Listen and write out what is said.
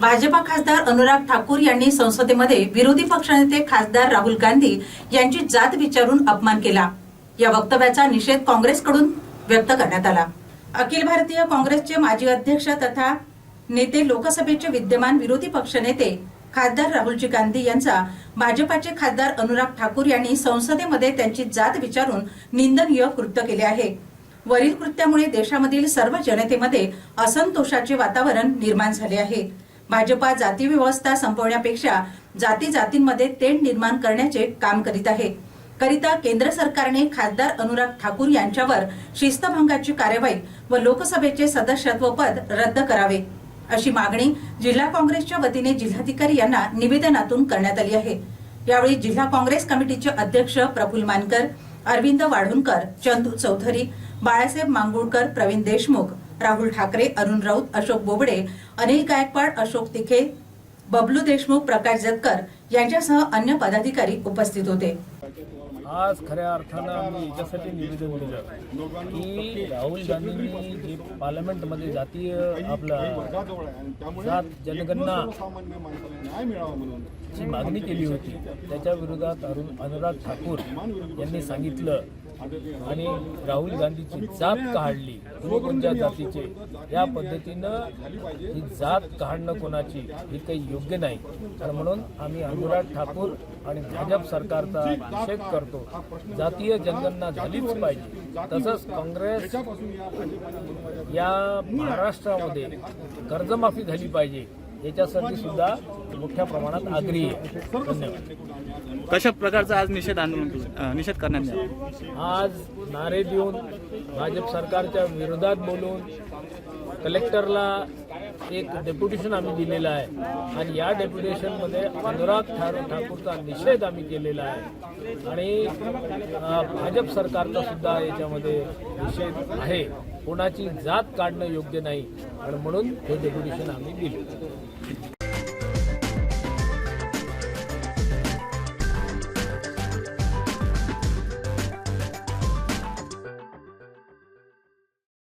भाजपा खासदार अनुराग ठाकूर यांनी संसदेमध्ये विरोधी पक्षनेते खासदार राहुल गांधी यांची जात विचारून अपमान केला. या वक्तव्याचा निषेध काँग्रेसकडून व्यक्त करण्यात आला. अखिल भारतीय काँग्रेसचे माजी अध्यक्ष तथा नेते लोकसभेचे विद्यमान विरोधी पक्षनेते खासदार राहुलजी गांधी यांचा भाजपाचे खासदार अनुराग ठाकूर यांनी संसदेमध्ये त्यांची जात विचारून निंदनीय कृत्य केले आहे. वरील कृत्यामुळे देशामधील सर्व जनतेमध्ये असंतोषाचे वातावरण निर्माण झाले आहे. भाजपा जाती व्यवस्था संपवण्यापेक्षा जाती जातींमध्ये तेढ निर्माण करण्याचे काम करीत आहे. करिता केंद्र सरकारने खासदार अनुराग ठाकूर यांच्यावर शिस्तभंगाची कार्यवाही व लोकसभेचे सदस्यत्व पद रद्द करावे अशी मागणी जिल्हा काँग्रेसच्या वतीने जिल्हाधिकारी यांना निवेदनातून करण्यात आली आहे. यावेळी जिल्हा काँग्रेस कमिटीचे अध्यक्ष प्रफुल मानकर अरविंद वाढुणकर चंदू चौधरी बाळासाहेब मांगुळकर प्रवीण देशमुख राहुल ठाकरे अरुण राऊत अशोक बोबडे अनिल गायकवाड अशोक तिखे बबलू देशमुख प्रकाश जतकर यांच्यासह अन्य पदाधिकारी उपस्थित होते. आज खऱ्या अर्थानं आम्ही याच्यासाठी निवेदन दिलं की राहुल गांधींनी जे पार्लमेंटमध्ये जातीय आपला जात जनगणना जी मागणी केली होती. त्याच्या विरोधात अरुण अनुराग ठाकूर यांनी सांगितलं आणि राहुल गांधीची जात काढली कोणत्या जातीचे या पद्धतीनं ही जात काढणं कोणाची ही काही योग्य नाही. तर म्हणून आम्ही अनुराग ठाकूर आणि भाजप सरकारचा निषेध करतो. जातीय जनगणना झालीच पाहिजे. तसंच काँग्रेस या महाराष्ट्रामध्ये कर्जमाफी झाली पाहिजे. याच्यासाठी सुद्धा मोठ्या प्रमाणात आग्रही आहे. धन्यवाद. कशा प्रकारचा आज निषेध आंदोलन निषेध करण्यात आला. आज नारे देऊन भाजप सरकारच्या विरोधात बोलून कलेक्टरला एक डेप्युटेशन आम्ही दिलेलं आहे. आणि या डेप्युटेशनमध्ये अनुराग ठाकूरचा निषेध आम्ही केलेला आहे. आणि भाजप सरकारचा सुद्धा याच्यामध्ये निषेध आहे. कोणाची जात काढणं योग्य नाही. आणि म्हणून हे डेप्युटेशन आम्ही दिले.